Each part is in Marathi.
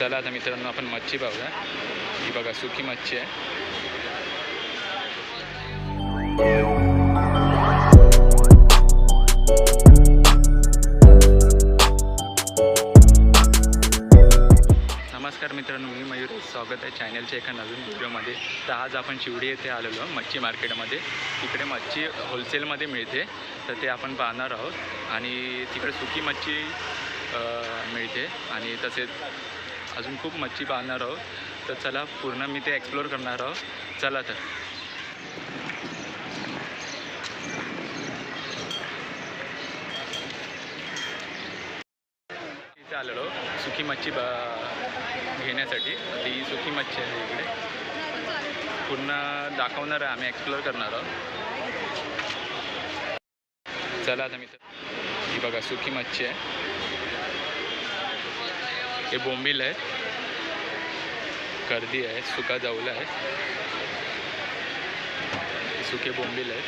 चला आता मित्रांनो आपण मच्छी पाहूया. ही बघा सुकी मच्छी आहे. नमस्कार मित्रांनो मी मयूर. स्वागत आहे चॅनलच्या एका नवीन व्हिडिओमध्ये. तर आज आपण शिवडी येथे आलेलो मच्छी मार्केटमध्ये. तिकडे मच्छी होलसेलमध्ये मिळते. तर ते आपण पाहणार आहोत. आणि तिकडे सुकी मच्छी मिळते. आणि तसेच अजून खूप मच्छी पाहणार आहोत. तर चला पूर्ण मी ते एक्सप्लोअर करणार आहोत. चला तर. इथे आलेलो सुकी मच्छी ब घेण्यासाठी. ती सुकी मच्छी आहे इकडे. पूर्ण दाखवणार आहे आम्ही एक्सप्लोअर करणार आहोत. चला आता मी ही बघा सुकी मच्छी आहे. हे बोंबील आहे कर्दी आहे सुका जाऊला आहे हे। सुके बोंबील आहेत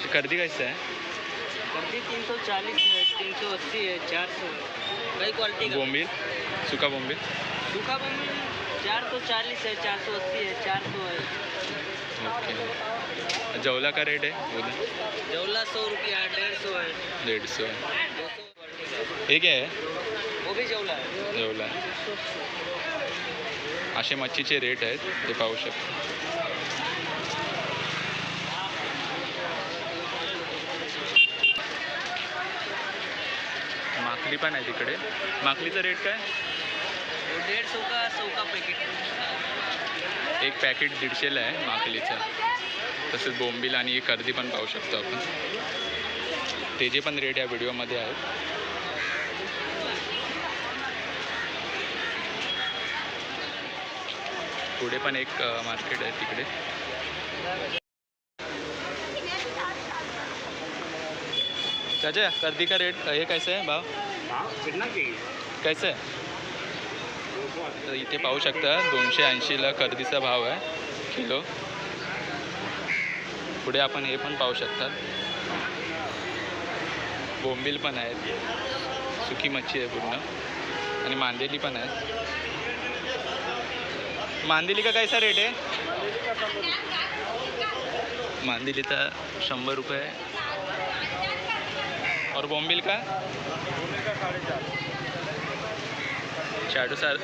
हे कर्दी कैसे आहे गंदी तीन सौ चालीस है तीन सौ अस्सी है चार सौ। कई क्वालिटी का। बोंबील सुका बोंबील। सूखा बम्बी चार सौ चालीस है चार सौ अस्सी है चार सौ है। जवला का रेट आहे उद्या जौला सौ रुपया है। डेढ़ सौ। है दीड सौ हे काय आहे वो भी जौला है। जवला असे मच्छीचे रेट आहेत ते पाहू शकतो। माकली पण आहे तिकडे. माकलीचा रेट काय? वो डेढ़ सौ का सौ का पैकेट एक पॅकेट दीडशेला आहे माकलीचं तसेच बोंबील आणि कर्दी पण पाहू शकतो आपण. ते जे पण रेट या व्हिडिओमध्ये आहेत. पुढे पण एक मार्केट आहे तिकडे. त्याच्या कर्दी का रेट हे कैसे आहे भाव? कैसे? आहे तर इथे पाहू शकता दोनशे ऐंशीला खरेदीचा भाव आहे किलो. पुढे आपण हे पण पाहू शकता. बोंबील पण आहेत. सुकी मच्छी आहे पूर्ण. आणि मांदेली पण आहेत. मांदेली का कायचा रेट आहे? मांदेलीचा शंभर रुपये और बोंबील का? साडेचार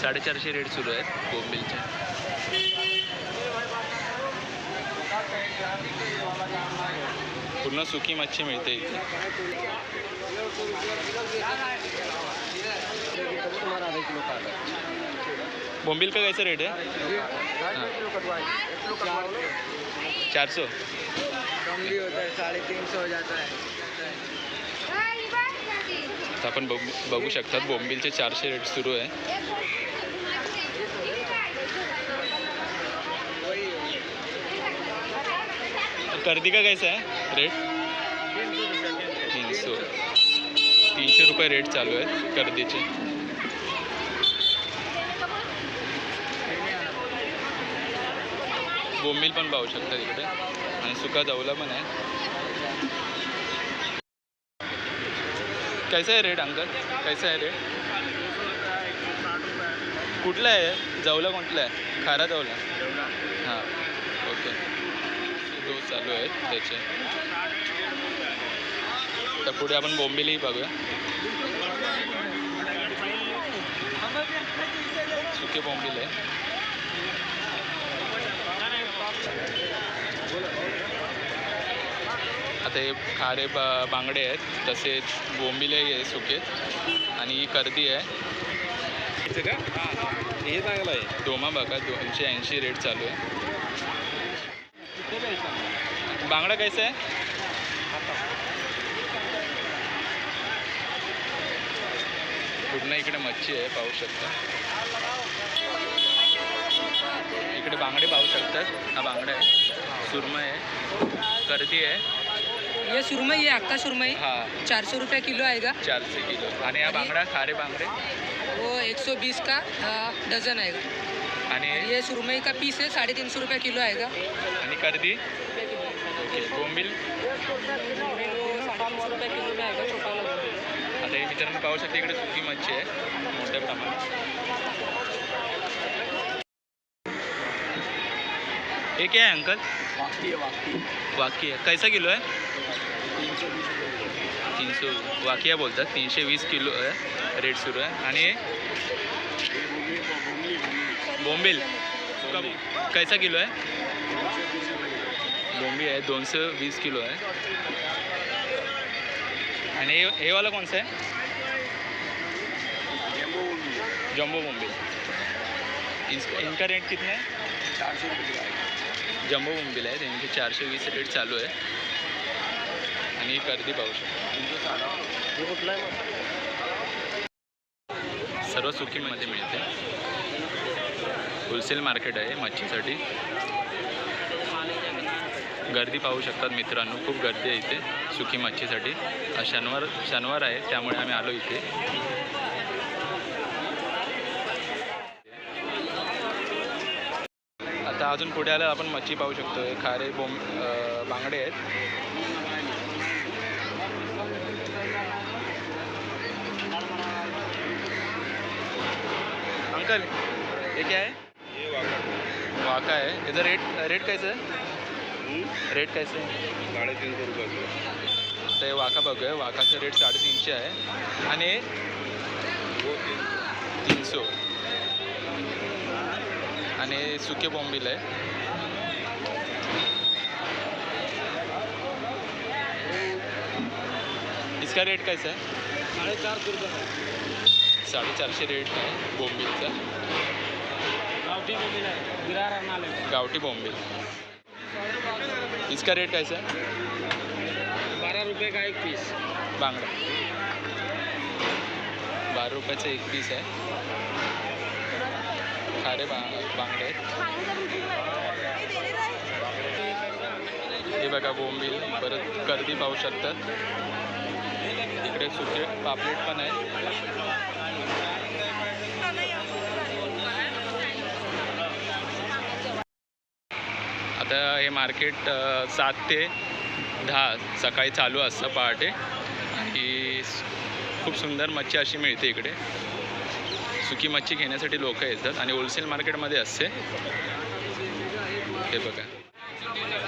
साडेचारशे रेट सुरू आहेत बोंबिलचे. पूर्ण सुकी मच्छी मिळते इथे. बोंबिल का कैसे रेट है चार सौ कम भी होता है. साढ़े तीन सौ हो जाता है तर आपण बघू बघू शकतात. बोंबिलचे चारशे रेट सुरू आहे. कर्दी का कैसा आहे रेट तीन सौ तीनशे रुपये रेट चालू आहेत कर्दीचे बोंबील पण पाहू शकता तिकडे आणि सुका जाऊला पण आहे. कैसा आहे रेट अंकल? कैसा आहे रेट कुठला आहे? जाऊला कुठला आहे? खारा जवला? हां ओके. दोस चालू आहेत त्याचे. तर पुढे आपण बोंबिलही बघूया. सुके बोंबिल आहे. आता हे खारे बा बांगडे आहेत तसेच बोंबिलही आहे सुके आणि ही कर्दी आहे. हे चांगलं आहे. डोमा बघा दोनशे ऐंशी रेट चालू आहे. बांगडा कैसा आहे? पूर्ण इकडे मच्छी आहे पाहू शकता. इकडे बांगडे पाहू शकतात हा बांगडा आहे. सुरमई आहे. कर्दी आहे. ये सुरमई ये अक्का सुरमई. हा. चार सौ रुपये किलो आएगा चार सौ किलो. आणि हा बांगडा खारे बांगडे? वो एक सौ बीस का डजन आएगा आणि ये सुरमई का पीस है साढ़े तीन सौ रुपये किलो आएगा आणि कर्दी ओके बोंबील? रुपये किलो में आएगा छोटा वाला आता हे मित्रांनो पाहू शकता इकडे सुकी मच्छी आहे मोठ्या प्रमाणात. हे क्या है अंकल? वाकी आहे. कैसा किलो आहे? तीनशे वाकिया बोलतात. तीनशे वीस किलो आहे. रेट सुरू आहे. आणि बोंबील. कैसा किलो आहे? बोंबी आहे. दोनशे वीस किलो आहे. आणि हे हे वाला कोणसा आहे? जम्बो बोंबील. इसका इनका रेट कितना है जम्बो बोंबील आहे. त्यांचे चारशे वीस रेट चालू आहे. आणि गर्दी पाहू शकतो. सर्व सुकीमध्ये मिळते. होलसेल मार्केट आहे मच्छीसाठी. गर्दी पाहू शकतात मित्रांनो खूप गर्दी आहे इथे सुकी मच्छीसाठी. शनिवार शनिवार आहे त्यामुळे आम्ही आलो इथे. आता अजून पुढे आलं आपण मच्छी पाहू शकतो खारे बोंब बांगडे आहेत. अंकल ये क्या? है वाका है इधर रेट रेट कैसे है रेट कैसे आहे साडेतीन सौ रुपये तर हे वाका बघूया. वाकाचं रेट साडेतीनशे आहे. आणि तीन तीनशे. आणि सुके बॉम्बिल आहे. इसका रेट कैसा है साढ़े चार सौ रुपये. साडेचारशे रेट आहे बोंबिलचा. गावठी बोंबील आहे. विरार गावठी बोंबिल. इसका रेट कैसा है बारह रुपये का एक पीस बांगडा. बारा रुपयाचं एक पीस आहे. खारे बा बांगडे आहेत. हे बघा बोंबील. परत कर्दी पाहू शकतात. इकडे सुके पापलेट पण आहे आता हे मार्केट सात ते दहा सकाळी चालू असतं पहाटे. आणि खूप सुंदर मच्छी अशी मिळते इकडे. सुकी मच्छी घेण्यासाठी लोक येतात आणि होलसेल मार्केटमध्ये असते. हे बघा.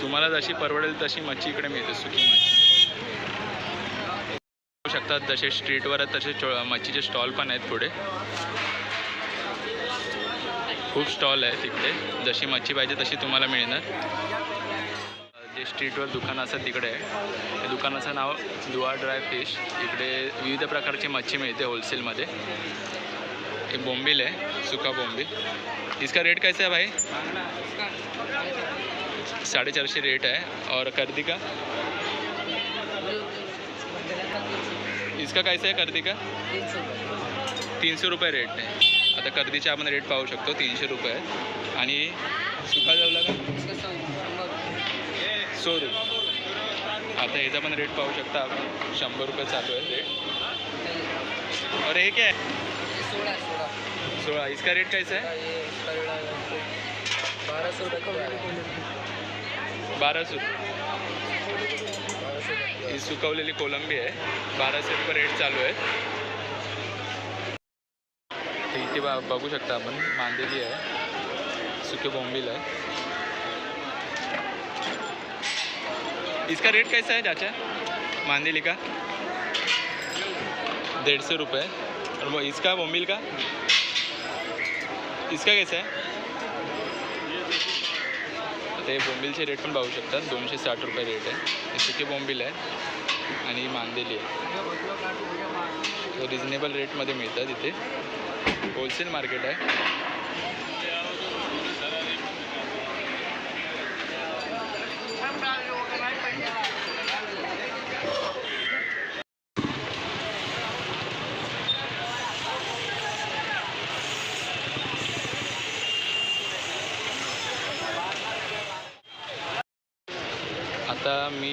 तुम्हाला जशी परवडेल तशी मच्छी इकडे मिळते सुकी मच्छी. शकतात जसे स्ट्रीटवर आहेत तसे चो मच्छीचे स्टॉल पण आहेत पुढे. खूप स्टॉल आहे तिकडे. जशी मच्छी पाहिजे तशी तुम्हाला मिळणार. जे स्ट्रीटवर दुकान असतात तिकडे आहे. त्या दुकानाचं नाव दुआ ड्राय फिश. इकडे विविध प्रकारची मच्छी मिळते होलसेलमध्ये हे बोंबील आहे सुका बोंबील. इसका रेट कैसा है भाई? साढ़े चारशे रेट है और कर्दी का? इसका कैसा आहे कर्दी का? तीनशे रुपये रेट आहे आता कर्दीचे आपण रेट पाहू शकतो तीनशे रुपये. आहे आणि सुका जेवला का? सो रुपये आता ह्याचा पण रेट पाहू शकता आपण. शंभर रुपये चालू आहे रेट अरे हे काय? सोळा. इसका रेट कैसा आहे ये सौ रुपये. बाराशे सौ रुपये. ही सुकवलेली कोलंबी आहे. बाराशे रुपये रेट चालू आहे. तर इथे बा बघू शकता आपण, मांदेली आहे. सुके बोंबील आहे. इसका रेट कैसा है चाचा? मांदेली का? डेढ़ सौ रुपये. और वो इसका बॉम्बिल का? इसका कैसा है? ते बोंबिलचे बोंबीलचे रेट पण पाहू शकतात दोनशे साठ रुपये रेट आहे. हे सुके बोंबील आहे आणि मांदेली आहे रिजनेबल रेटमध्ये मिळतात इथे. होलसेल मार्केट आहे. मी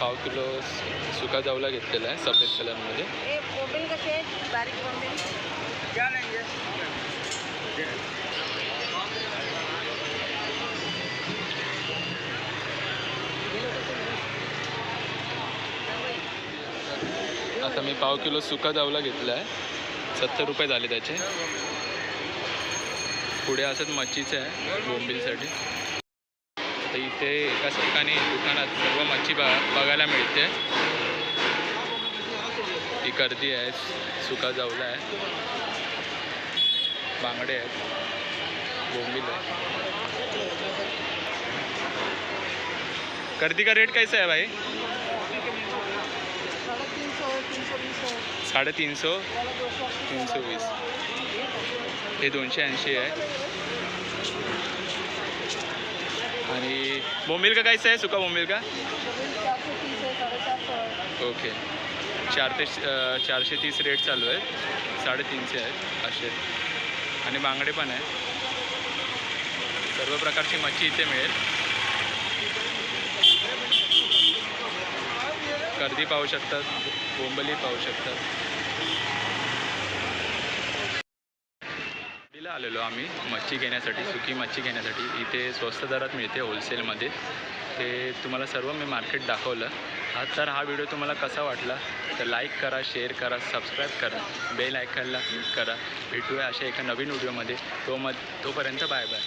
पाव किलो सुका जावला घेतलेला आहे सफेद कलरमध्ये. आता मी पाव किलो सुका जावला घेतला आहे. सत्तर रुपये झाले त्याचे. पुढे असंच मच्छीचं आहे बोंबिलसाठी. तर इथे एकाच ठिकाणी दुकानात सर्व मच्छी बा बघायला मिळते. ही गर्दी आहे सुका जावला आहे. बांगडे आहेत. बोंबील आहे गर्दी का रेट कैसा आहे भाई? साडेतीन सौ तीन सौ वीस. हे दोनशे ऐंशी आहे. आणि बोंबील का कायचं आहे? सुका बोंबील का ओके चार ते चारशे तीस रेट चालू आहे साडेतीनशे आहेत असे. आणि बांगडे पण आहे सर्व प्रकारची मच्छी इथे मिळेल. गर्दी पाहू शकतात. बोंबली पाहू शकतात. आलेलो आम्ही मच्छी घेण्यासाठी सुकी मच्छी घेण्यासाठी. इथे स्वस्त दरात मिळते होलसेलमध्ये ते तुम्हाला सर्व मी मार्केट दाखवलं. हा तर हा व्हिडिओ तुम्हाला कसा वाटला? तर लाईक करा शेअर करा सबस्क्राईब करा. बेल आयकनला क्लिक करा. भेटूया अशा एका नवीन व्हिडिओमध्ये तो मग तोपर्यंत बाय बाय